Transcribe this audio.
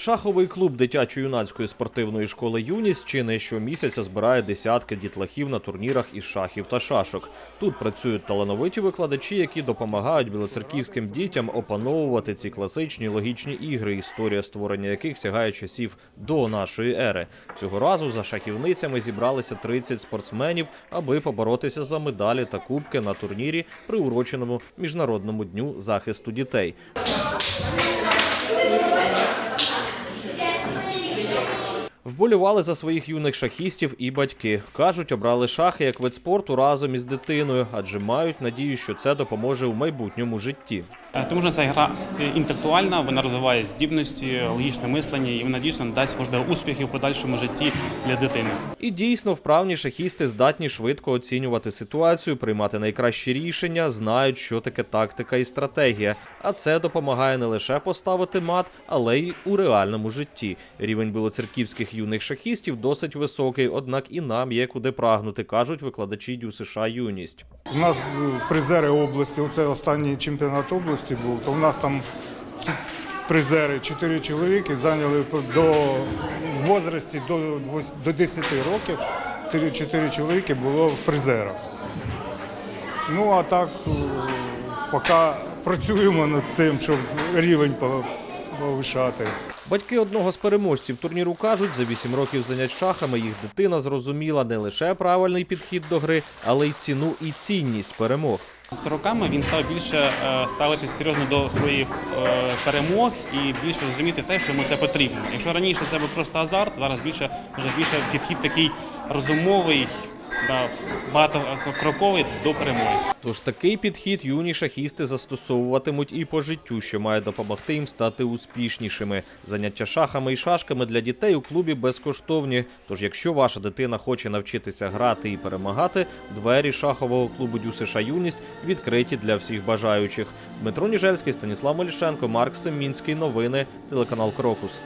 Шаховий клуб дитячо-юнацької спортивної школи Юність чи не щомісяця збирає десятки дітлахів на турнірах із шахів та шашок. Тут працюють талановиті викладачі, які допомагають білоцерківським дітям опановувати ці класичні логічні ігри, історія створення яких сягає часів до нашої ери. Цього разу за шахівницями зібралися 30 спортсменів, аби поборотися за медалі та кубки на турнірі, приуроченому міжнародному дню захисту дітей. Вболівали за своїх юних шахістів і батьки. Кажуть, обрали шахи як вид спорту разом із дитиною, адже мають надію, що це допоможе у майбутньому житті. Е, Тому що ця гра е, інтелектуальна, вона розвиває здібності, логічне мислення, і вона дійсно дасть можливо успіхи в подальшому житті для дитини. І дійсно вправні шахісти здатні швидко оцінювати ситуацію, приймати найкращі рішення, знають, що таке тактика і стратегія. А це допомагає не лише поставити мат, але й у реальному житті. Рівень білоцерківських юних шахістів досить високий, однак і нам є куди прагнути, кажуть викладачі Дю США Юність. У нас е, призери області, оце останній чемпіонат області був, то у нас там призери, чотири чоловіки зайняли до возрасті до, до 10 років. Чотири- чоловіки було в призерах. Ну а так, е, поки працюємо над цим, щоб рівень по- повишати. Батьки одного з переможців турніру кажуть, за 8 років занять шахами їх дитина зрозуміла не лише правильний підхід до гри, але й ціну і цінність перемог. З роками він став більше е, ставитися серйозно до своїх е, перемог і більше розуміти те, що йому це потрібно. Якщо раніше це був просто азарт, зараз більше вже більше підхід такий розумовий, да, багатокроковий до перемоги. Тож такий підхід юні шахісти застосовуватимуть і по життю, що має допомогти їм стати успішнішими. Заняття шахами і шашками для дітей у клубі безкоштовні. Тож, якщо ваша дитина хоче навчитися грати і перемагати, двері шахового клубу Дю США Юність відкриті для всіх бажаючих. Дмитро Ніжельський, Станіслав Молішенко, Марк Семінський. Новини, телеканал Крокус.